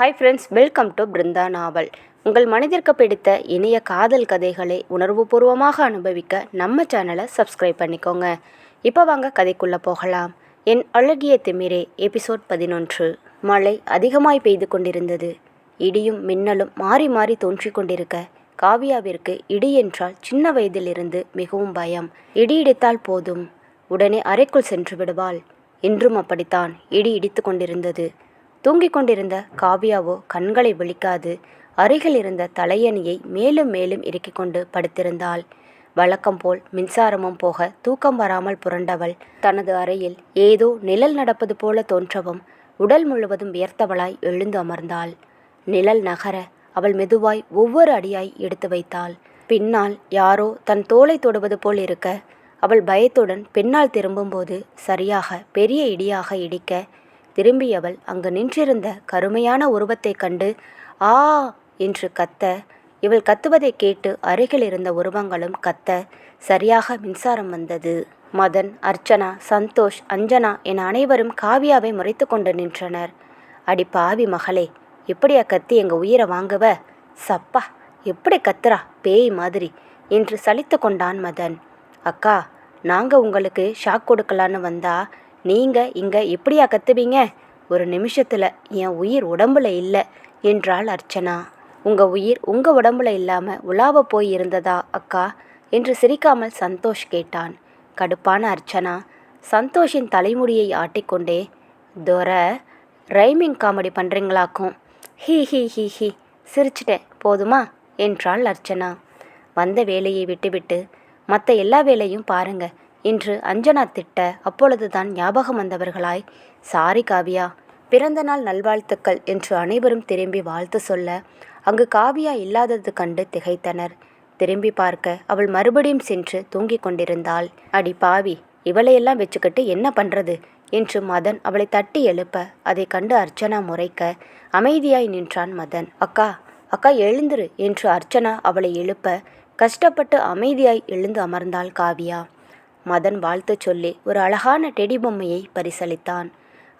Hi friends welcome to Brinda novel உங்கள் மனதிற்கு பிடித்த இனிய காதல் கதைகளை உணர்வுபூர்வமாக அனுபவிக்க நம்ம சேனலை சப்ஸ்கிரைப் பண்ணிக்கோங்க. இப்போ வாங்க கதைக்குள்ளே போகலாம். என் அழகிய திமிரே எபிசோட் பதினொன்று. மழை அதிகமாய் பெய்து கொண்டிருந்தது. இடியும் மின்னலும் மாறி மாறி தோன்றிக் கொண்டிருக்க காவியாவிற்கு இடி என்றால் சின்ன வயதிலிருந்து மிகவும் பயம். இடி இடித்தால் போதும். உடனே அறைக்குள் சென்று விடுவாள். இன்றும் அப்படித்தான். இடி இடித்து கொண்டிருந்தது. தூங்கிக் கொண்டிருந்த காவியாவோ கண்களை விழிக்காது. அருகில் இருந்த தலையணியை மேலும் மேலும் இறுக்கிக் கொண்டு படுத்திருந்தாள். வழக்கம் போல் மின்சாரமும் போக தூக்கம் வராமல் புரண்டவள். தனது அறையில் ஏதோ நிழல் நடப்பது போல தோன்றவும் உடல் முழுவதும் வியர்த்தவளாய் எழுந்து அமர்ந்தாள். நிழல் நகர அவள் மெதுவாய் ஒவ்வொரு அடியாய் எடுத்து வைத்தாள். பின்னால் யாரோ தன் தோலை தொடுவது போல் இருக்க அவள் பயத்துடன் பின்னால் திரும்பும்போது சரியாக பெரிய இடியாக இடிக்க திரும்பியவள் அங்கு நின்றிருந்த கருமையான உருவத்தைக் கண்டு ஆ என்று கத்த இவள் கத்துவதைக் கேட்டு அருகில் இருந்த உருவங்களும் கத்த சரியாக மின்சாரம் வந்தது. மதன் அர்ச்சனா சந்தோஷ் அஞ்சனா என அனைவரும் காவியாவை முறைத்து கொண்டு நின்றனர். அடி பாவி மகளே எப்படியா கத்தி எங்க உயிரை வாங்குவ? சப்பா எப்படி கத்துறா பேய் மாதிரி என்று சலித்து கொண்டான் மதன். அக்கா நாங்கள் உங்களுக்கு ஷாக் கொடுக்கலான்னு வந்தா நீங்கள் இங்கே எப்படியா கத்துவீங்க? ஒரு நிமிஷத்தில் என் உயிர் உடம்புல இல்லை என்றாள் அர்ச்சனா. உங்கள் உயிர் உங்கள் உடம்புல இல்லாமல் உலாவ போய் இருந்ததா அக்கா? என்று சிரிக்காமல் சந்தோஷ் கேட்டான். கடுப்பான அர்ச்சனா சந்தோஷின் தலைமுடியை ஆட்டிக்கொண்டே தொர ரைமிங் காமெடி பண்ணுறீங்களாக்கும் ஹி ஹி ஹி ஹி சிரிச்சிட்டேன் போதுமா? என்றாள் அர்ச்சனா. வந்த வேலையை விட்டுவிட்டு மற்ற எல்லா வேலையும் பாருங்கள் என்று அஞ்சனா திட்ட அப்பொழுதுதான் ஞாபகம் வந்தவர்களாய் சாரி காவியா பிறந்த நாள் நல்வாழ்த்துக்கள் என்று அனைவரும் திரும்பி வாழ்த்து சொல்ல அங்கு காவியா இல்லாதது கண்டு திகைத்தனர். திரும்பி பார்க்க அவள் மறுபடியும் சென்று தூங்கிக் கொண்டிருந்தாள். அடி பாவி இவளையெல்லாம் வச்சுக்கிட்டு என்ன பண்றது? என்று மதன் அவளை தட்டி எழுப்ப அதை கண்டு அர்ச்சனா முறைக்க அமைதியாய் நின்றான் மதன். அக்கா அக்கா எழுந்துரு என்று அர்ச்சனா அவளை எழுப்ப கஷ்டப்பட்டு அமைதியாய் எழுந்து அமர்ந்தாள் காவியா. மதன் வாழ்த்து சொல்லி ஒரு அழகான டெடி பொம்மையை பரிசளித்தான்.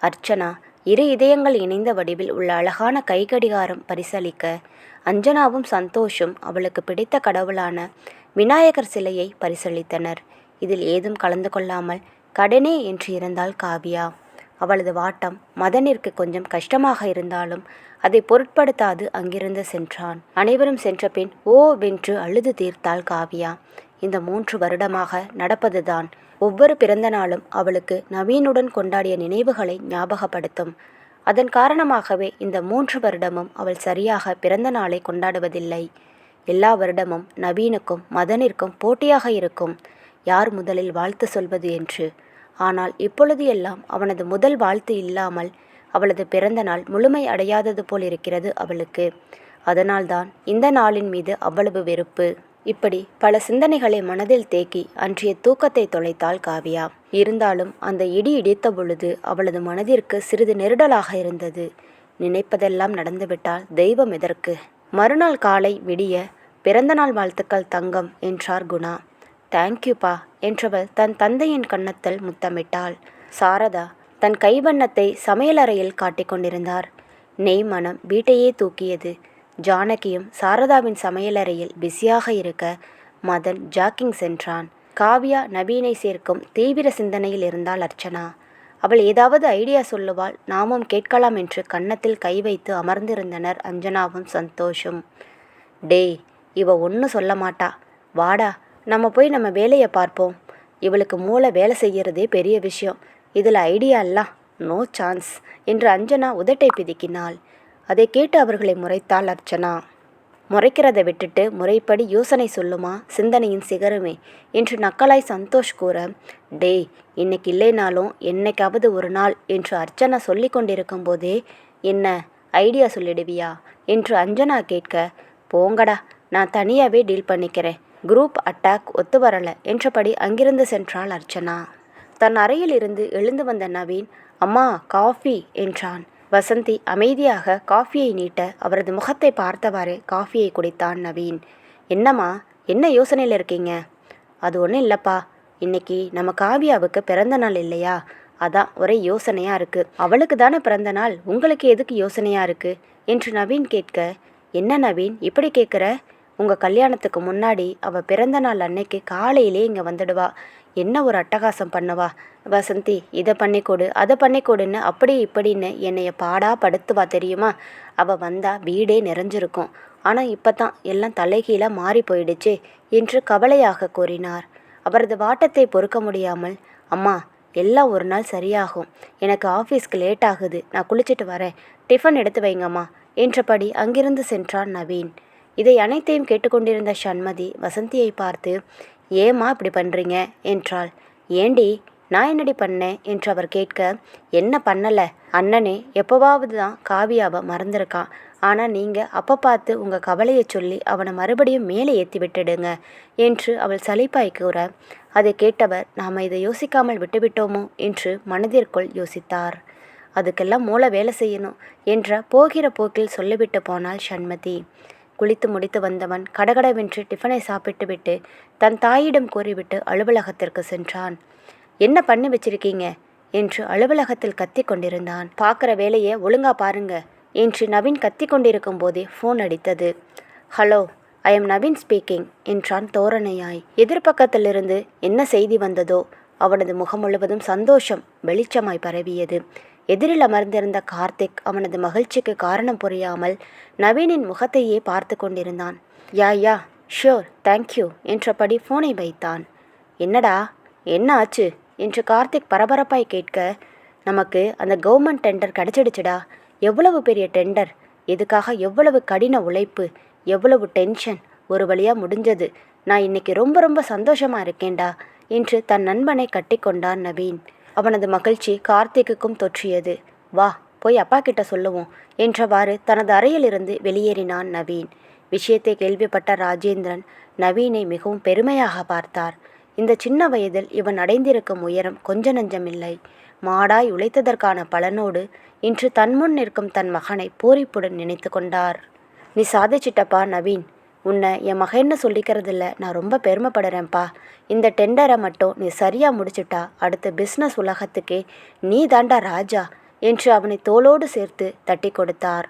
அர்ச்சனா இரு இதயங்கள் இணைந்த வடிவில் உள்ள அழகான கைகடிகாரம் பரிசளிக்க அஞ்சனாவும் சந்தோஷும் அவளுக்கு பிடித்த கடவுளான விநாயகர் சிலையை பரிசளித்தனர். இதில் ஏதும் கலந்து கொள்ளாமல் கடனே என்று இருந்தாள் காவியா. அவளது வாட்டம் மதனிற்கு கொஞ்சம் கஷ்டமாக இருந்தாலும் அதை பொருட்படுத்தாது அங்கிருந்து சென்றான். அனைவரும் சென்ற பின் ஓ வென்று அழுது தீர்த்தாள் காவியா. இந்த மூன்று வருடமாக நடப்பதுதான். ஒவ்வொரு பிறந்த நாளும் அவளுக்கு நவீனுடன் கொண்டாடிய நினைவுகளை ஞாபகப்படுத்தும். அதன் காரணமாகவே இந்த மூன்று வருடமும் அவள் சரியாக பிறந்த நாளை கொண்டாடுவதில்லை. எல்லா வருடமும் நவீனுக்கும் மதனிற்கும் போட்டியாக இருக்கும். யார் முதலில் வாழ்த்து சொல்வது என்று. ஆனால் இப்பொழுது எல்லாம் அவனது முதல் வாழ்த்து இல்லாமல் அவளது பிறந்த நாள் முழுமை அடையாதது போல் இருக்கிறது அவளுக்கு. அதனால்தான் இந்த நாளின் மீது அவ்வளவு வெறுப்பு. இப்படி பல சிந்தனைகளை மனதில் தேக்கி அன்றைய தூக்கத்தை தொலைத்தாள் காவியா. இருந்தாலும் அந்த இடி இடித்த பொழுது அவளது மனதிற்கு சிறிது நெருடலாக இருந்தது. நினைப்பதெல்லாம் நடந்துவிட்டால் தெய்வம் எதற்கு? மறுநாள் காலை விடிய பிறந்தநாள் வாழ்த்துக்கள் தங்கம் என்றார் குணா. தேங்க்யூப்பா என்றவள் தன் தந்தையின் கன்னத்தில் முத்தமிட்டாள். சாரதா தன் கைவண்ணத்தை சமையலறையில் காட்டிக் கொண்டிருந்தார். நெய் மனம் வீட்டையே தூக்கியது. ஜானகியும் சாரதாவின் சமையலறையில் பிஸியாக இருக்க மதன் ஜாக்கிங் சென்றான். காவியா நவீனை சேர்க்கும் தீவிர சிந்தனையில் இருந்தாள் அர்ச்சனா. அவள் ஏதாவது ஐடியா சொல்லுவாள் நாமும் கேட்கலாம் என்று கன்னத்தில் கை வைத்து அமர்ந்திருந்தனர் அஞ்சனாவும் சந்தோஷும். டேய் இவ ஒன்றும் சொல்ல மாட்டா. வாடா நம்ம போய் நம்ம வேலையை பார்ப்போம். இவளுக்கு மூளை வேலை செய்கிறதே பெரிய விஷயம். இதில் ஐடியா எல்லாம் நோ சான்ஸ் என்று அஞ்சனா உதட்டை பிதுக்கினாள். அதை கேட்டு அவர்களை முறைத்தாள் அர்ச்சனா. முறைக்கிறதை விட்டுட்டு முறைப்படி யோசனை சொல்லுமா? சிந்தனையின் சிகரமே என்று நக்கலாய் சந்தோஷ் கூற டேய் இன்னைக்கு இல்லைனாலும் என்னைக்காவது ஒரு நாள் என்று அர்ச்சனா சொல்லி கொண்டிருக்கும் போதே என்ன ஐடியா சொல்லிடுவியா? என்று அஞ்சனா கேட்க போங்கடா நான் தனியாகவே டீல் பண்ணிக்கிறேன். குரூப் அட்டாக் ஒத்து வரலை என்றபடி அங்கிருந்து சென்றாள் அர்ச்சனா. தன் அறையில் இருந்து எழுந்து வந்த நவீன் அம்மா காஃபி என்றான். வசந்தி அமைதியாக காஃபியை நீட்ட அவரது முகத்தை பார்த்தவாறு காஃபியை குடித்தான் நவீன். என்னம்மா என்ன யோசனையில் இருக்கீங்க? அது ஒன்றும் இல்லைப்பா. இன்னைக்கு நம்ம காவியாவுக்கு பிறந்த நாள் இல்லையா? அதான் ஒரே யோசனையாக இருக்குது அவளுக்கு தானே பிறந்த நாள். உங்களுக்கு எதுக்கு யோசனையாக இருக்குது என்று நவீன் கேட்க என்ன நவீன்? இப்படி கேட்குற உங்கள் கல்யாணத்துக்கு முன்னாடி அவள் பிறந்த நாள் அன்னைக்கு காலையிலே இங்கே வந்துடுவா. என்ன ஒரு அட்டகாசம் பண்ணவா? வசந்தி இதை பண்ணி கொடு அதை பண்ணி கொடுன்னு அப்படி இப்படின்னு என்னைய பாடா படுத்துவா தெரியுமா? அவ வந்தா வீடே நிறைஞ்சிருக்கும். ஆனா இப்பதான் எல்லாம் தலைகீழா மாறி போயிடுச்சே என்று கவலையாக கூறினார். அவரது வாட்டத்தை பொறுக்க முடியாமல் அம்மா எல்லாம் ஒரு நாள் சரியாகும். எனக்கு ஆஃபீஸ்க்கு லேட் ஆகுது. நான் குளிச்சிட்டு வரேன். டிஃபன் எடுத்து வைங்கம்மா என்றபடி அங்கிருந்து சென்றான் நவீன். இதை அனைத்தையும் கேட்டுக்கொண்டிருந்த சண்மதி வசந்தியை பார்த்து ஏம்மா இப்படி பண்ணுறீங்க என்றாள். ஏண்டி நான் என்னடி பண்ணேன்? என்று அவர் கேட்க என்ன பண்ணலை? அண்ணனே எப்போவாவது தான் காவியாவை மறந்துருக்கான். ஆனால் நீங்கள் அப்போ பார்த்து உங்கள் கவலையை சொல்லி அவனை மறுபடியும் மேலே ஏற்றி விட்டுடுங்க என்று அவள் சலிப்பாய் கூற அதை கேட்டவர் நாம் இதை யோசிக்காமல் விட்டுவிட்டோமோ? என்று மனதிற்குள் யோசித்தார். அதுக்கெல்லாம் மூளை வேலை செய்யணும் என்ற போகிற போக்கில் சொல்லிவிட்டு போனாள் சண்மதி. குளித்து முடித்து வந்தவன் கடகடவென்று டிஃபனை சாப்பிட்டுவிட்டு தன் தாயிடம் கூறிவிட்டு அலுவலகத்திற்கு சென்றான். என்ன பண்ணி வச்சிருக்கீங்க? என்று அலுவலகத்தில் கத்தி கொண்டிருந்தான். பார்க்குற வேலையை ஒழுங்கா பாருங்க என்று நவீன் கத்தி கொண்டிருக்கும் போதே ஃபோன் அடித்தது. Hello I am Naveen speaking என்றான் தோரணையாய். எதிர்பக்கத்திலிருந்து என்ன செய்தி வந்ததோ? அவனது முகம் முழுவதும் சந்தோஷம் வெளிச்சமாய் பரவியது. எதிரில் அமர்ந்திருந்த கார்த்திக் அவனது மகிழ்ச்சிக்கு காரணம் புரியாமல் நவீனின் முகத்தையே பார்த்து கொண்டிருந்தான். யா யா ஷியோர் தேங்க்யூ என்றபடி ஃபோனை வைத்தான். என்னடா என்ன ஆச்சு? என்று கார்த்திக் பரபரப்பாய் கேட்க நமக்கு அந்த கவர்மெண்ட் டெண்டர் கிடைச்சிடுச்சுடா. எவ்வளவு பெரிய டெண்டர் இதுக்காக எவ்வளவு கடின உழைப்பு? எவ்வளவு டென்ஷன் ஒரு வழியாக முடிஞ்சது. நான் இன்னைக்கு ரொம்ப ரொம்ப சந்தோஷமாக இருக்கேன்டா என்று தன் நண்பனை கட்டிக்கொண்டான் நவீன். அவனது மகிழ்ச்சி கார்த்திக்குக்கும் தொற்றியது. வா போய் அப்பா கிட்ட சொல்லுவோம் என்றவாறு தனது அறையிலிருந்து வெளியேறினான் நவீன். விஷயத்தை கேள்விப்பட்ட ராஜேந்திரன் நவீனை மிகவும் பெருமையாக பார்த்தார். இந்த சின்ன வயதில் இவன் அடைந்திருக்கும் உயரம் கொஞ்ச நஞ்சமில்லை. மாடாய் உழைத்ததற்கான பலனோடு இன்று தன்முன் நிற்கும் தன் மகனை பூரிப்புடன் நினைத்து கொண்டார். நீ சாதிச்சிட்டப்பா நவீன் உன்னை என் மகன்னு சொல்லிக்கிறதில்ல. நான் ரொம்ப பெருமைப்படுறேன்ப்பா. இந்த டெண்டரை மட்டும் நீ சரியாக முடிச்சிட்டா அடுத்த பிஸ்னஸ் உலகத்துக்கே நீ தாண்டா ராஜா என்று அவனை தோளோடு சேர்த்து தட்டி கொடுத்தார்.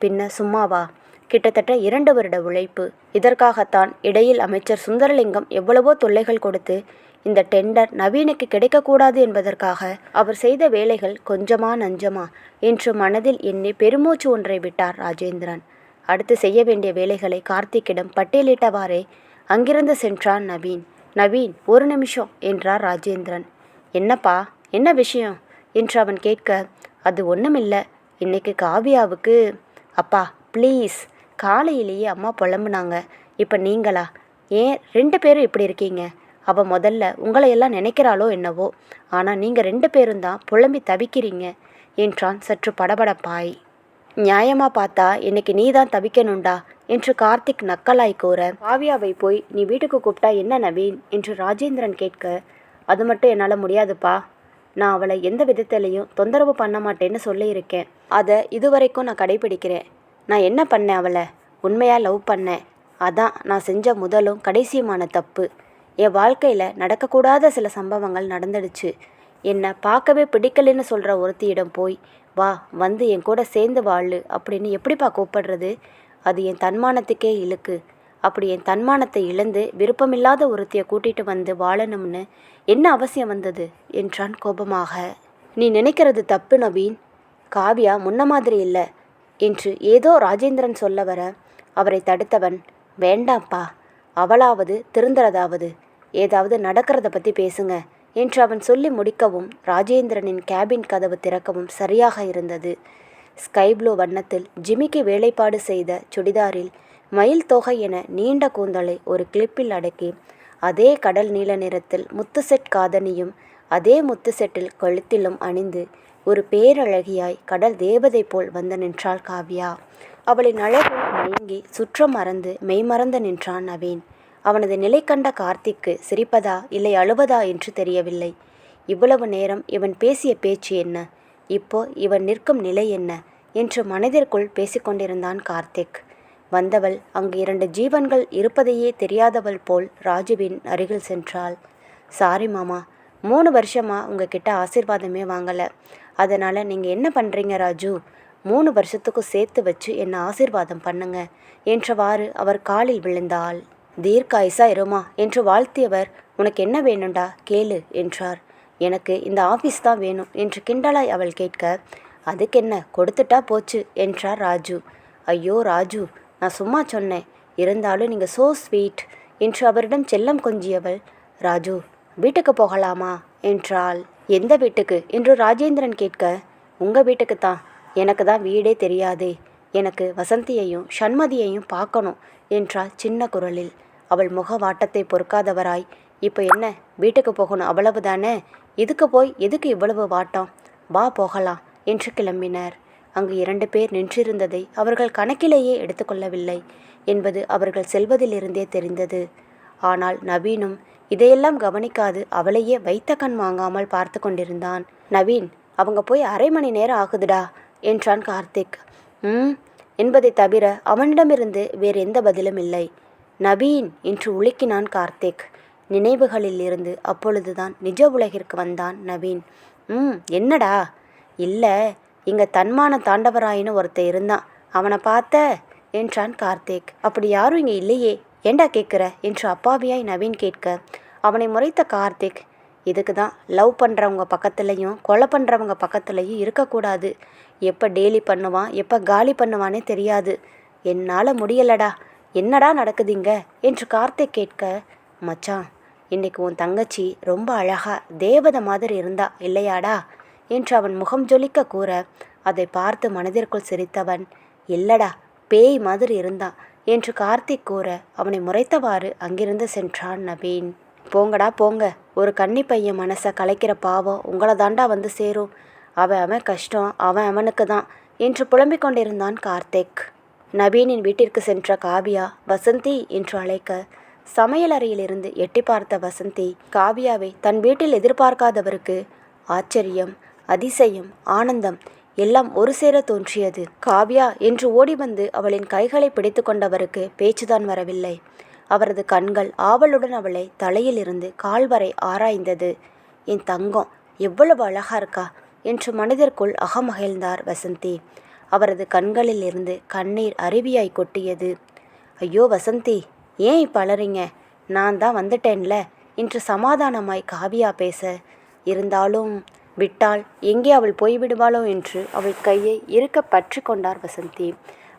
பின்ன சும்மாவா? கிட்டத்தட்ட இரண்டு வருட உழைப்பு. இதற்காகத்தான் இடையில் அமைச்சர் சுந்தரலிங்கம் எவ்வளவோ தொல்லைகள் கொடுத்து இந்த டெண்டர் நவீனுக்கு கிடைக்கக்கூடாது என்பதற்காக அவர் செய்த வேலைகள் கொஞ்சமா நஞ்சமா என்று மனதில் எண்ணி பெருமூச்சு ஒன்றை விட்டார் ராஜேந்திரன். அடுத்து செய்ய வேண்டிய வேலைகளை கார்த்திக்கிடம் பட்டியலிட்டவாறே அங்கிருந்து சென்றான் நவீன். நவீன் ஒரு நிமிஷம் என்றார் ராஜேந்திரன். என்னப்பா என்ன விஷயம்? என்று அவன் கேட்க அது ஒன்றுமில்லை இன்னைக்கு காவியாவுக்கு அப்பா ப்ளீஸ். காலையிலேயே அம்மா புலம்புனாங்க. இப்போ நீங்களா? ஏன் ரெண்டு பேரும் இப்படி இருக்கீங்க? அவள் முதல்ல உங்களையெல்லாம் நினைக்கிறாளோ என்னவோ. ஆனால் நீங்கள் ரெண்டு பேரும் தான் புலம்பி தவிக்கிறீங்க என்றான் சற்று படபடப்பாய். நியாயமா பார்த்தா இன்னைக்கு நீ தான் தவிக்கணும்டா என்று கார்த்திக் நக்கலாய் கூற காவியாவை போய் நீ வீட்டுக்கு கூப்பிட்டா என்ன நவீன்? என்று ராஜேந்திரன் கேட்க அது மட்டும் என்னால் முடியாதுப்பா. நான் அவளை எந்த விதத்திலையும் தொந்தரவு பண்ண மாட்டேன்னு சொல்லியிருக்கேன். அதை இதுவரைக்கும் நான் கடைபிடிக்கிறேன். நான் என்ன பண்ணேன் அவளை? உண்மையாக லவ் பண்ணேன். அதான் நான் செஞ்ச முதலும் கடைசியுமான தப்பு. என் வாழ்க்கையில் நடக்கக்கூடாத சில சம்பவங்கள் நடந்துடுச்சு. என்னை பார்க்கவே பிடிக்கலைன்னு சொல்கிற ஒருத்தியிடம் போய் வா வந்து என் கூட சேர்ந்து வாழு அப்படின்னு எப்படிப்பா கூப்பிடுறது? அது என் தன்மானத்துக்கே இழுக்கு. அப்படி என் தன்மானத்தை இழந்து விருப்பமில்லாத ஒருத்தியை கூட்டிட்டு வந்து வாழணும்னு என்ன அவசியம் வந்தது? என்றான் கோபமாக. நீ நினைக்கிறது தப்பு நவீன். காவியா முன்ன மாதிரி இல்லை என்று ஏதோ ராஜேந்திரன் சொல்ல வர அவரை தடுத்தவன். வேண்டாம்ப்பா அவளாவது திருந்துறதாவது. ஏதாவது நடக்கிறத பற்றி பேசுங்க. என்று அவன் சொல்லி முடிக்கவும் ராஜேந்திரனின் கேபின் கதவு திறக்கவும் சரியாக இருந்தது. ஸ்கை ப்ளூ வண்ணத்தில் ஜிமிக்கு வேலைப்பாடு செய்த சுடிதாரில் மயில் தொகை என நீண்ட கூந்தலை ஒரு கிளிப்பில் அடக்கி அதே கடல் நீல நிறத்தில் முத்து செட் காதணியும் அதே முத்து செட்டில் கழுத்திலும் அணிந்து ஒரு பேரழகியாய் கடல் தேவதை போல் வந்து நின்றாள் காவ்யா. அவளின் அழகில் மயங்கி சுற்றம் மறந்து மெய்மறந்து நின்றான் நவீன். அவனது நிலை கண்ட கார்த்திக்கு சிரிப்பதா இல்லை அழுவதா என்று தெரியவில்லை. இவ்வளவு நேரம் இவன் பேசிய பேச்சு என்ன? இப்போ இவன் நிற்கும் நிலை என்ன? என்று மனதிற்குள் பேசிக்கொண்டிருந்தான் கார்த்திக். வந்தவள் அங்கு இரண்டு ஜீவன்கள் இருப்பதையே தெரியாதவள் போல் ராஜுவின் அருகில் சென்றாள். சாரி மாமா மூணு வருஷமாக உங்ககிட்ட ஆசீர்வாதமே வாங்கலை. அதனால் நீங்கள் என்ன பண்ணுறீங்க ராஜு? மூணு வருஷத்துக்கும் சேர்த்து வச்சு என்னை ஆசீர்வாதம் பண்ணுங்க? என்றவாறு அவர் காலில் விழுந்தாள். தீர்க்காயுசா இருமா என்று வாழ்த்தியவர் உனக்கு என்ன வேணும்டா? கேளு என்றார். எனக்கு இந்த ஆஃபீஸ் தான் வேணும் என்று கிண்டலாய் அவள் கேட்க அதுக்கென்ன? கொடுத்துட்டா போச்சு என்றார் ராஜு. ஐயோ ராஜு நான் சும்மா சொன்னேன். இருந்தாலும் நீங்கள் சோ ஸ்வீட் என்று அவரிடம் செல்லம் கொஞ்சியவள் ராஜு வீட்டுக்கு போகலாமா? என்றாள். எந்த வீட்டுக்கு? என்று ராஜேந்திரன் கேட்க உங்கள் வீட்டுக்கு தான். எனக்கு தான் வீடே தெரியாதே. எனக்கு வசந்தியையும் சண்மதியையும் பார்க்கணும் என்றாள் சின்ன குரலில். அவள் முக வாட்டத்தை பொறுக்காதவராய். இப்போ என்ன? வீட்டுக்கு போகணும் அவ்வளவுதானே இதுக்கு போய்? எதுக்கு இவ்வளவு வாட்டம்? வா போகலாம் என்று கிளம்பினர். அங்கு இரண்டு பேர் நின்றிருந்ததை அவர்கள் கணக்கிலேயே எடுத்துக்கொள்ளவில்லை என்பது அவர்கள் செல்வதிலிருந்தே தெரிந்தது. ஆனால் நவீனும் இதையெல்லாம் கவனிக்காது அவளையே வைத்த கண் வாங்காமல் பார்த்து கொண்டிருந்தான். நவீன் அவங்க போய் அரை மணி நேரம் ஆகுதுடா என்றான் கார்த்திக். ம் என்பதை தவிர அவனிடமிருந்து வேறு எந்த பதிலும் இல்லை. நவீன் என்று உலுக்கினான் கார்த்திக். நினைவுகளில் இருந்து அப்பொழுதுதான் நிஜ உலகிற்கு வந்தான் நவீன் ம் என்னடா? இல்லை இங்கே தன்மான தாண்டவராயின்னு ஒருத்தன் இருந்தான். அவனை பார்த்த? என்றான் கார்த்திக். அப்படி யாரும் இங்கே இல்லையே. ஏண்டா கேட்குற என்று அப்பாவியாய் நவீன் கேட்க. அவனை முறைத்த கார்த்திக் இதுக்கு தான் லவ் பண்ணுறவங்க பக்கத்துலேயும் கொலை பண்ணுறவங்க பக்கத்துலேயும் இருக்கக்கூடாது. எப்போ டெய்லி பண்ணுவான் எப்போ காலி பண்ணுவானே தெரியாது. என்னால் முடியலடா. என்னடா நடக்குதுங்க? என்று கார்த்திக் கேட்க மச்சான் இன்னைக்கு உன் தங்கச்சி ரொம்ப அழகா தேவதை மாதிரி இருந்தா இல்லையாடா? என்று அவன் முகம் ஜொலிக்க கூற அதை பார்த்து மனதிற்குள் சிரித்தவன் இல்லடா பேய் மாதிரி இருந்தான் என்று கார்த்திக் கூற அவனை முறைத்தவாறு அங்கிருந்து சென்றான் நவீன். போங்கடா போங்க. ஒரு கன்னி பையன் மனசை கலைக்கிற பாவம் உங்களை தாண்டா வந்து சேரும். அவன் அவன் கஷ்டம் அவன் அவனுக்கு தான் என்று புலம்பிக் கொண்டிருந்தான் கார்த்திக். நவீனின் வீட்டிற்கு சென்ற காவியா வசந்தி என்று அழைக்க சமையலறையிலிருந்து எட்டி பார்த்த வசந்தி காவியாவை தன் வீட்டில் எதிர்பார்க்காதவருக்கு ஆச்சரியம் அதிசயம் ஆனந்தம் எல்லாம் ஒரு சேர தோன்றியது. காவ்யா என்று ஓடி வந்து அவளின் கைகளை பிடித்து கொண்டவருக்கு பேச்சுதான் வரவில்லை. அவரது கண்கள் ஆவலுடன் அவளை தலையிலிருந்து கால் வரை ஆராய்ந்தது. என் தங்கம் எவ்வளவு அழகா இருக்கா? என்று மனதிற்குள் அகமகிழ்ந்தார் வசந்தி. அவரது கண்களில் இருந்து கண்ணீர் அருவியாய் கொட்டியது. ஐயோ வசந்தி ஏன் இப்போ அலறிங்க? நான் தான் வந்துட்டேன்ல. என்று சமாதானமாய் காவியா பேச. இருந்தாலும் விட்டால் எங்கே அவள் போய்விடுவாளோ என்று அவள் கையை இருக்க பற்றி கொண்டார் வசந்தி.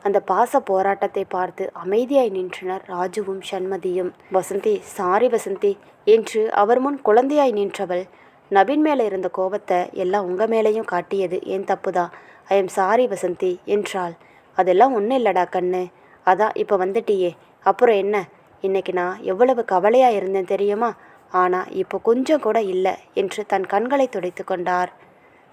அந்த பாச போராட்டத்தை பார்த்து அமைதியாய் நின்றனர் ராஜுவும் சண்மதியும். வசந்தி சாரி வசந்தி என்று அவர் முன் குழந்தையாய் நின்றவள். நவீன் மேலே இருந்த கோபத்தை எல்லாம் உங்கள் மேலேயும் காட்டியது ஏன் தப்புதான்? ஐ எம் சாரி வசந்தி என்றாள். அதெல்லாம் ஒன்றும் இல்லடா கண்ணு. அதான் இப்போ வந்துட்டியே. அப்புறம் என்ன? இன்னைக்கு நான் எவ்வளவு கவலையாக இருந்தேன் தெரியுமா? ஆனால் இப்போ கொஞ்சம் கூட இல்லை என்று தன் கண்களை துடைத்து கொண்டார்.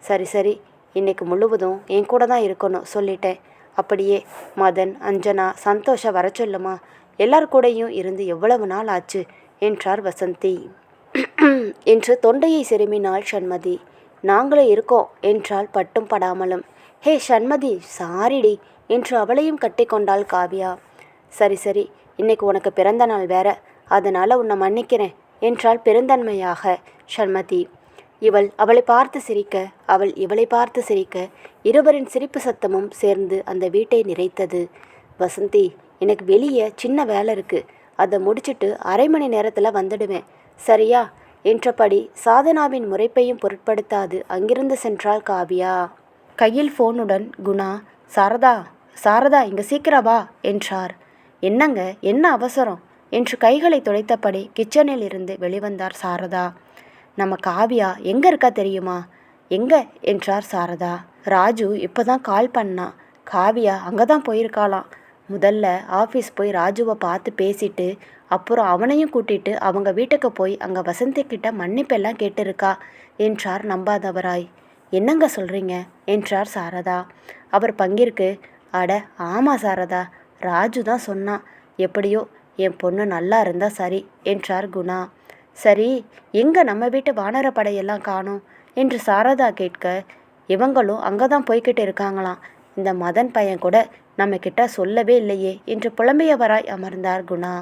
சரி சரி. இன்னைக்கு முழுவதும் என் கூட தான் இருக்கணும் சொல்லிட்டேன். அப்படியே மதன் அஞ்சனா சந்தோஷ வர சொல்லுமா? எல்லார் கூடயும் இருந்து எவ்வளவு நாள் ஆச்சு? என்றார் வசந்தி. என்று தொண்டையை செருமினாள் சண்மதி. நாங்களும் இருக்கோம் என்றால் பட்டும் படாமலும். ஹே சண்மதி சாரிடி என்று அவளையும் கட்டிக்கொண்டாள் காவியா. சரி சரி இன்னைக்கு உனக்கு பிறந்த நாள் வேற அதனால் உன்னை மன்னிக்கிறேன் என்றாள் பெருந்தன்மையாக ஷண்மதி இவள் அவளை பார்த்து சிரிக்க அவள் இவளை பார்த்து சிரிக்க இருவரின் சிரிப்பு சத்தமும் சேர்ந்து அந்த வீட்டை நிறைத்தது. வசந்தி எனக்கு வெளியே சின்ன வேலை இருக்கு அதை முடிச்சிட்டு அரை மணி நேரத்தில் வந்துடுவேன் சரியா? என்றபடி சாதனாவின் முறைப்பையும் பொருட்படுத்தாது அங்கிருந்து சென்றாள் காவியா. கையில் ஃபோனுடன் குணா சாரதா சாரதா இங்கே சீக்கிரம் வா என்றார். என்னங்க என்ன அவசரம்? என்று கைகளை துடைத்தபடி கிச்சனில் இருந்து வெளிவந்தார் சாரதா. நம்ம காவியா எங்கே இருக்கா தெரியுமா? எங்கே? என்றார் சாரதா. ராஜு இப்போ தான் கால் பண்ணா. காவியா அங்கே தான் போயிருக்காளாம். முதல்ல ஆஃபீஸ் போய் ராஜுவை பார்த்து பேசிட்டு அப்புறம் அவனையும் கூட்டிட்டு அவங்க வீட்டுக்கு போய் அங்கே வசந்தி கிட்ட மன்னிப்பெல்லாம் கேட்டிருக்கா என்றார் நம்பாதவராய். என்னங்க சொல்கிறீங்க என்றார் சாரதா. அவர் பங்கிற்கு அட ஆமாம் சாரதா ராஜு தான் சொன்னான் எப்படியோ என் பொண்ணு நல்லா இருந்தா சரி என்றார் குணா. சரி எங்கே நம்ம வீட்டு வானர படையெல்லாம் காணோம்? என்று சாரதா கேட்க இவங்களும் அங்கே தான் போய்கிட்டு இருக்காங்களாம். இந்த மதன் பையன் கூட நம்ம கிட்ட சொல்லவே இல்லையே என்று புலம்பியவராய் அமர்ந்தார் குணா.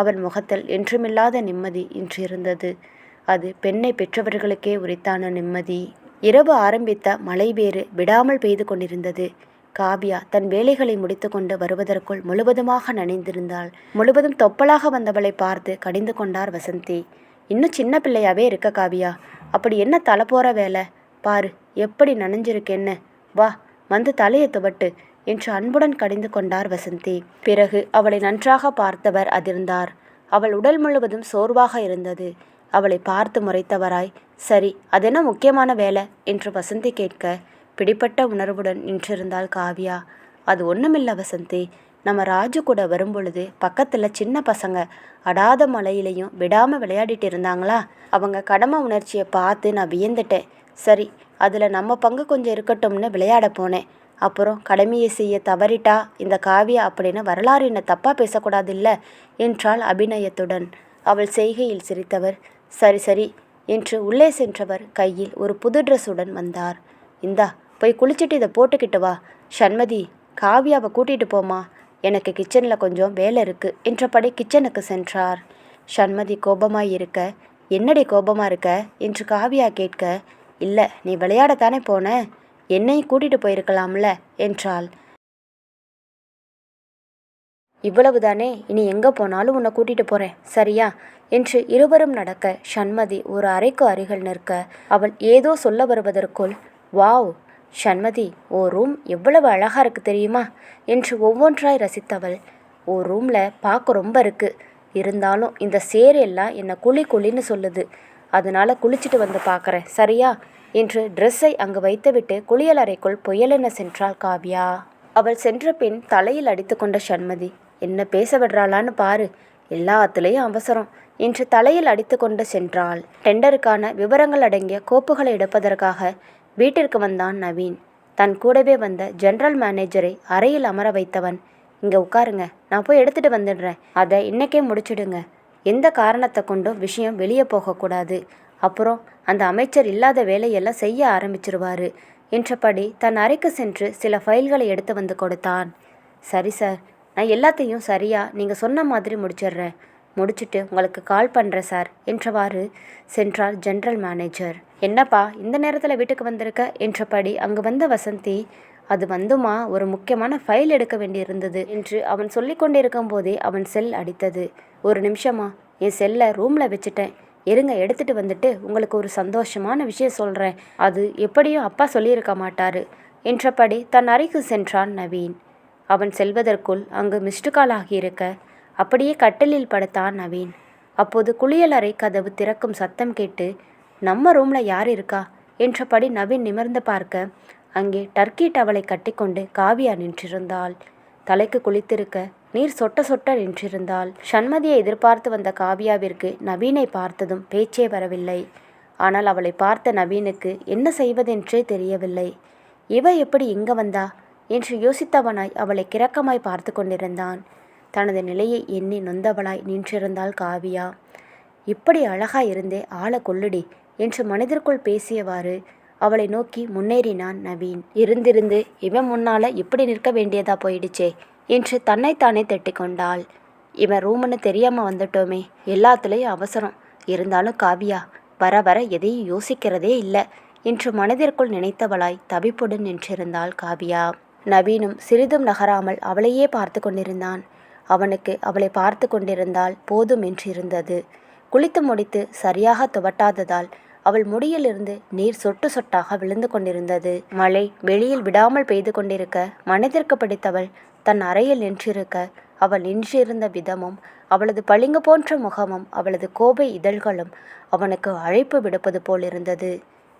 அவன் முகத்தில் என்றுமில்லாத நிம்மதி இன்று இருந்தது அது பெண்ணை பெற்றவர்களுக்கே உரித்தான நிம்மதி. இரவு ஆரம்பித்த மழை பேறு விடாமல் பெய்து கொண்டிருந்தது. காவியா தன் வேலைகளை முடித்துக்கொண்டு வருவதற்குள் முழுவதுமாக நனைந்திருந்தாள். முழுவதும் தொப்பலாக வந்தவளை பார்த்து கடிந்து கொண்டார் வசந்தி. இன்னும் சின்ன பிள்ளையாவே இருக்க காவியா. அப்படி என்ன தலை போற வேலை? பாரு எப்படி நனைஞ்சிருக்கேன்னு. வா வந்து தலையை துவட்டு என்று அன்புடன் கடிந்து கொண்டார் வசந்தி. பிறகு அவளை நன்றாக பார்த்தவர் அதிர்ந்தார். அவள் உடல் முழுவதும் சோர்வாக இருந்தது. அவளை பார்த்து முறைத்தவராய் சரி அதென்ன முக்கியமான வேலை? என்று வசந்தி கேட்க பிடிப்பட்ட உணர்வுடன் நின்றிருந்தாள் காவியா. அது ஒன்றுமில்லை வசந்தி. நம்ம ராஜு கூட வரும்பொழுது பக்கத்தில் சின்ன பசங்க அடாத மலையிலையும் விடாமல் விளையாடிட்டு இருந்தாங்களா? அவங்க கடமை உணர்ச்சியை பார்த்து நான் வியந்துட்டேன். சரி அதில் நம்ம பங்கு கொஞ்சம் இருக்கட்டும்னு விளையாட போனேன். அப்புறம் கடமையை செய்ய தவறிட்டா இந்த காவியா அப்படின்னு வரலாறு என்ன தப்பாக பேசக்கூடாது இல்லை? என்றாள் அபிநயத்துடன். அவள் செய்கையில் சிரித்தவர். சரி சரி என்று உள்ளே சென்றவர் கையில் ஒரு புது ட்ரெஸ்ஸுடன் வந்தார். இந்தா போய் குளிச்சுட்டு இதை போட்டுக்கிட்டு வா. சண்மதி காவியாவை கூட்டிகிட்டு போமா எனக்கு கிச்சனில் கொஞ்சம் வேலை இருக்குது என்றபடி கிச்சனுக்கு சென்றார். சண்மதி கோபமாய் இருக்க என்னடி கோபமாக இருக்க? என்று காவியா கேட்க இல்லை நீ விளையாடத்தானே போன? என்னையும் கூட்டிகிட்டு போயிருக்கலாம்ல? என்றாள். இவ்வளவுதானே? இனி எங்கே போனாலும் உன்னை கூட்டிகிட்டு போகிறேன் சரியா? என்று இருவரும் நடக்க சண்மதி ஒரு அறைக்கு அருகில் நிற்க அவள் ஏதோ சொல்ல வருவதற்குள் வாவ் சண்மதி ஓ ரூம் எவ்வளவு அழகாக இருக்கு தெரியுமா? என்று ஒவ்வொன்றாய் ரசித்தவள் ஓ ரூமில் பார்க்க ரொம்ப இருக்கு. இருந்தாலும் இந்த சேர் எல்லாம் என்னை குழி குழின்னு சொல்லுது. அதனால் குளிச்சுட்டு வந்து பார்க்குறேன் சரியா? என்று ட்ரெஸ்ஸை அங்கு வைத்துவிட்டு குளியலறைக்குள் புயலென சென்றாள் காவ்யா. அவள் சென்ற பின் தலையில் அடித்துக்கொண்ட சண்மதி என்ன பேச விடுறாளான்னு பாரு. எல்லாத்துலேயும் அவசரம். இன்று தலையில் அடித்துக்கொண்டு சென்றாள். டெண்டருக்கான விவரங்கள் அடங்கிய கோப்புகளை எடுப்பதற்காக வீட்டிற்கு வந்தான் நவீன். தன் கூடவே வந்த ஜெனரல் மேனேஜரை அறையில் அமர வைத்தவன் இங்கே உட்காருங்க நான் போய் எடுத்துட்டு வந்துடுறேன். அதை இன்னைக்கே முடிச்சிடுங்க. எந்த காரணத்தை கொண்டும் விஷயம் வெளியே போகக்கூடாது. அப்புறம் அந்த அமைச்சர் இல்லாத வேலையெல்லாம் செய்ய ஆரம்பிச்சிருவாரு என்றபடி தன் அறைக்கு சென்று சில ஃபைல்களை எடுத்து வந்து கொடுத்தான். சரி சார் நான் எல்லாத்தையும் சரியா நீங்கள் சொன்ன மாதிரி முடிச்சிடுறேன். முடிச்சுட்டு உங்களுக்கு கால் பண்ணுறேன் சார் என்றவாறு சென்றார் ஜென்ரல் மேனேஜர். என்னப்பா இந்த நேரத்தில் வீட்டுக்கு வந்திருக்க? என்றபடி அங்கு வந்த வசந்தி அது வந்துமா? ஒரு முக்கியமான ஃபைல் எடுக்க வேண்டியிருந்தது என்று அவன் சொல்லி கொண்டிருக்கும் போதே அவன் செல் அடித்தது. ஒரு நிமிஷமா என் செல்லை ரூமில் வச்சுட்டேன். இருங்க எடுத்துட்டு வந்துட்டு உங்களுக்கு ஒரு சந்தோஷமான விஷயம் சொல்கிறேன் அது எப்படியும் அப்பா சொல்லியிருக்க மாட்டாரு என்றபடி தன் அறைக்கு சென்றான் நவீன். அவன் செல்வதற்குள் அங்கு மிஸ்டு கால் ஆகியிருக்க அப்படியே கட்டிலில் படுத்தான் நவீன். அப்போது குளியலறை கதவு திறக்கும் சத்தம் கேட்டு நம்ம ரூம்ல யார் இருக்கா? என்றபடி நவீன் நிமிர்ந்து பார்க்க அங்கே டர்க்கி டவலை கட்டிக்கொண்டு காவியா நின்றிருந்தாள். தலைக்கு குளித்திருக்க நீர் சொட்ட சொட்ட நின்றிருந்தாள். சண்மதியை எதிர்பார்த்து வந்த காவியாவிற்கு நவீனை பார்த்ததும் பேச்சே வரவில்லை. ஆனால் அவளை பார்த்த நவீனுக்கு என்ன செய்வதென்றே தெரியவில்லை. இவ எப்படி இங்க வந்தா? என்று யோசித்தவனாய் அவளை கிறக்கமாய் பார்த்து கொண்டிருந்தான். தனது நிலையை எண்ணி நொந்தவளாய் நின்றிருந்தாள் காவியா. இப்படி அழகாய் இருந்தே ஆள கொள்ளுடி என்று மனதிற்குள் பேசியவாறு அவளை நோக்கி முன்னேறினான் நவீன். இருந்திருந்து இவன் முன்னால இப்படி நிற்க வேண்டியதா போயிடுச்சே என்று தன்னைத்தானே தட்டிக்கொண்டாள். இவன் ரூம்னு தெரியாம வந்துட்டோமே. எல்லாத்துலேயும் அவசரம். இருந்தாலும் காவியா வர வர எதையும் யோசிக்கிறதே இல்லை என்று மனதிற்குள் நினைத்தவளாய் தவிப்புடன் நின்றிருந்தாள் காவியா. நவீனும் சிறிதும் நகராமல் அவளையே பார்த்து கொண்டிருந்தான். அவனுக்கு அவளை பார்த்து கொண்டிருந்தால் போதும் என்றிருந்தது. குளித்து முடித்து சரியாக துவட்டாததால் அவள் முடியிலிருந்து நீர் சொட்டு சொட்டாக விழுந்து கொண்டிருந்தது. மழை வெளியில் விடாமல் பெய்து கொண்டிருக்க மனதிற்கு பிடித்தவள் தன் அறையில் நின்றிருக்க அவள் நின்றிருந்த விதமும் அவளது பளிங்கு போன்ற முகமும் அவளது கோபை இதழ்களும் அவனுக்கு அழைப்பு விடுப்பது போல் இருந்தது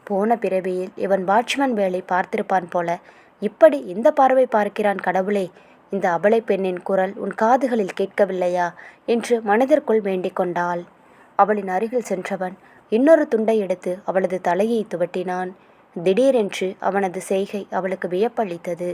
போன பிறவியில் இவன் வாட்ச்மேன் வேலை பார்த்திருப்பான் போல இப்படி இந்த பார்வை பார்க்கிறான் கடவுளே இந்த அபலை பெண்ணின் குரல் உன் காதுகளில் கேட்கவில்லையா? என்று மனதிற்குள் வேண்டிக் கொண்டாள். அவளின் அருகில் சென்றவன் இன்னொரு துண்டை எடுத்து அவளது தலையை துவட்டினான். திடீரென்று அவனது செய்கை அவளுக்கு வியப்பளித்தது.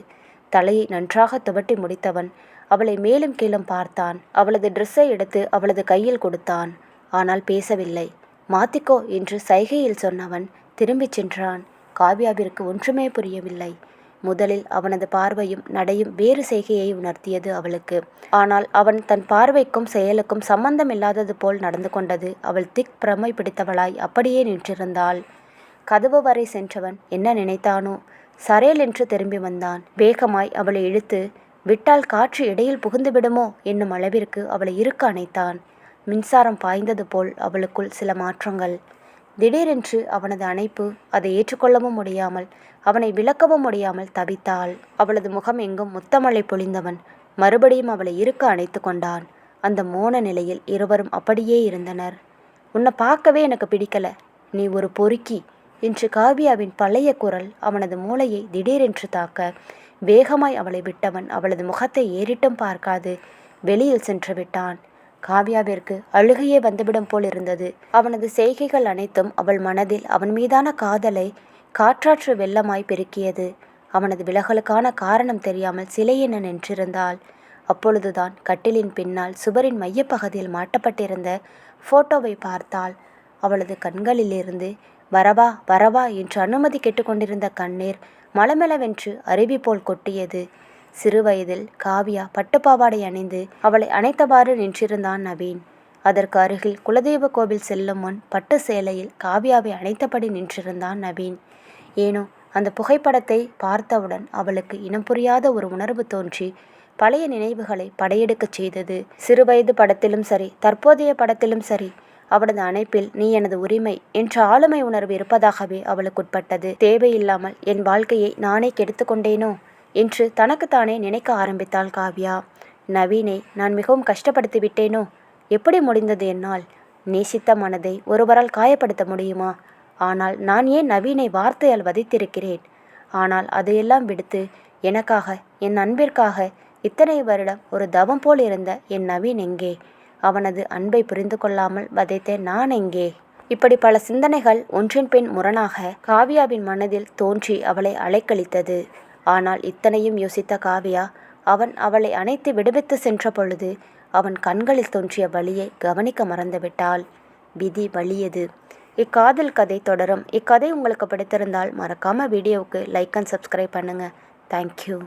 தலையை நன்றாக துவட்டி முடித்தவன் அவளை மேலும் கீழும் பார்த்தான். அவளது ட்ரெஸ்ஸை எடுத்து அவளது கையில் கொடுத்தான். ஆனால் பேசவில்லை. மாத்திக்கோ என்று சைகையில் சொன்னவன் திரும்பிச் சென்றான். காவ்யாவிற்கு ஒன்றுமே புரியவில்லை. முதலில் அவனது பார்வையும் நடையும் வேறு செய்கையை உணர்த்தியது அவளுக்கு. ஆனால் அவன் தன் பார்வைக்கும் செயலுக்கும் சம்பந்தமில்லாதது போல் நடந்து கொண்டது அவள் திக் பிரமை பிடித்தவளாய் அப்படியே நின்றிருந்தாள். கதவு வரை சென்றவன் என்ன நினைத்தானோ? சரேல் என்று திரும்பி வந்தான். வேகமாய் அவளை இழுத்து விட்டால் காற்று இடையில் புகுந்து விடுமோ என்னும் அளவிற்கு அவளை இருக்க அணைத்தான். மின்சாரம் பாய்ந்தது போல் அவளுக்குள் சில மாற்றங்கள். திடீரென்று அவனது அணைப்பு அதை ஏற்றுக்கொள்ளவும் முடியாமல் அவனை விளக்கவும் முடியாமல் தவித்தாள். அவளது முகம் எங்கும் முத்தமழை பொழிந்தவன். மறுபடியும் அவளை இருக்க அணைத்து கொண்டான். அந்த மோன நிலையில் இருவரும் அப்படியே இருந்தனர். உன்னை பார்க்கவே எனக்கு பிடிக்கல. நீ ஒரு பொறுக்கி என்று காவியாவின் பழைய குரல் அவனது மூளையை திடீரென்று தாக்க வேகமாய் அவளை விட்டவன் அவளது முகத்தை ஏறிட்டும் பார்க்காது. வெளியில் சென்று விட்டான். காவ்யாவிற்கு அழுகையே வந்துவிடும் போல் இருந்தது. அவனது செய்கைகள் அனைத்தும் அவள் மனதில் அவன் மீதான காதலை காற்றாற்று வெள்ளமாய் பெருக்கியது. அவனது விலகலுக்கான காரணம் தெரியாமல் சிலையென நின்றிருந்தாள். அப்பொழுதுதான் கட்டிலின் பின்னால் சுவரின் மையப்பகுதியில் மாட்டப்பட்டிருந்த போட்டோவை பார்த்தாள். அவளது கண்களிலிருந்து வரவா வரவா என்று அனுமதி கேட்டுக்கொண்டிருந்த கண்ணீர் மலமெளவென்று அருவி போல் கொட்டியது. சிறுவயதில் காவியா பட்டுப்பாவாடை அணிந்து அவளை அணைத்தவாறு நின்றிருந்தான் நவீன். அதற்கு அருகில் குலதெய்வ கோவில் செல்லும் முன் பட்டு சேலையில் காவியாவை அணைத்தபடி நின்றிருந்தான் நவீன். ஏனோ அந்த புகைப்படத்தை பார்த்தவுடன் அவளுக்கு இனம் புரியாத ஒரு உணர்வு தோன்றி பழைய நினைவுகளை படையெடுக்கச் செய்தது. சிறுவயது படத்திலும் சரி தற்போதைய படத்திலும் சரி அவனது அணைப்பில் நீ எனது உரிமை என்ற ஆளுமை உணர்வு இருப்பதாகவே அவளுக்குட்பட்டது. தேவையில்லாமல் என் வாழ்க்கையை நானே கெடுத்துக்கொண்டேனோ என்று தனக்குத்தானே நினைக்க ஆரம்பித்தாள் காவ்யா. நவீனை நான் மிகவும் கஷ்டப்படுத்தி விட்டேனோ? எப்படி முடிந்தது என்னால்? நேசித்த மனதை ஒருவரால் காயப்படுத்த முடியுமா? ஆனால் நான் ஏன் நவீனை வார்த்தையால் வதைத்திருக்கிறேன்? ஆனால் அதையெல்லாம் விடுத்து எனக்காக என் அன்பிற்காக இத்தனை வருடம் ஒரு தவம் போல் இருந்த என் நவீன் எங்கே? அவனது அன்பை புரிந்து கொள்ளாமல் வதைத்த நான் எங்கே? இப்படி பல சிந்தனைகள் ஒன்றின் பின் முரணாக காவியாவின் மனதில் தோன்றி அவளை அலைக்கழித்தது. ஆனால் இத்தனையும் யோசித்த காவியா அவன் அவளை அணைத்து விடுவித்து சென்ற பொழுது அவன் கண்களில் தோன்றிய வழியை கவனிக்க மறந்துவிட்டாள். விதி வலியது. இக்காதல் கதை தொடரும். இக்கதை உங்களுக்கு பிடித்திருந்தால் மறக்காமல் வீடியோவுக்கு லைக் அண்ட் சப்ஸ்கிரைப் பண்ணுங்கள் தேங்க்யூ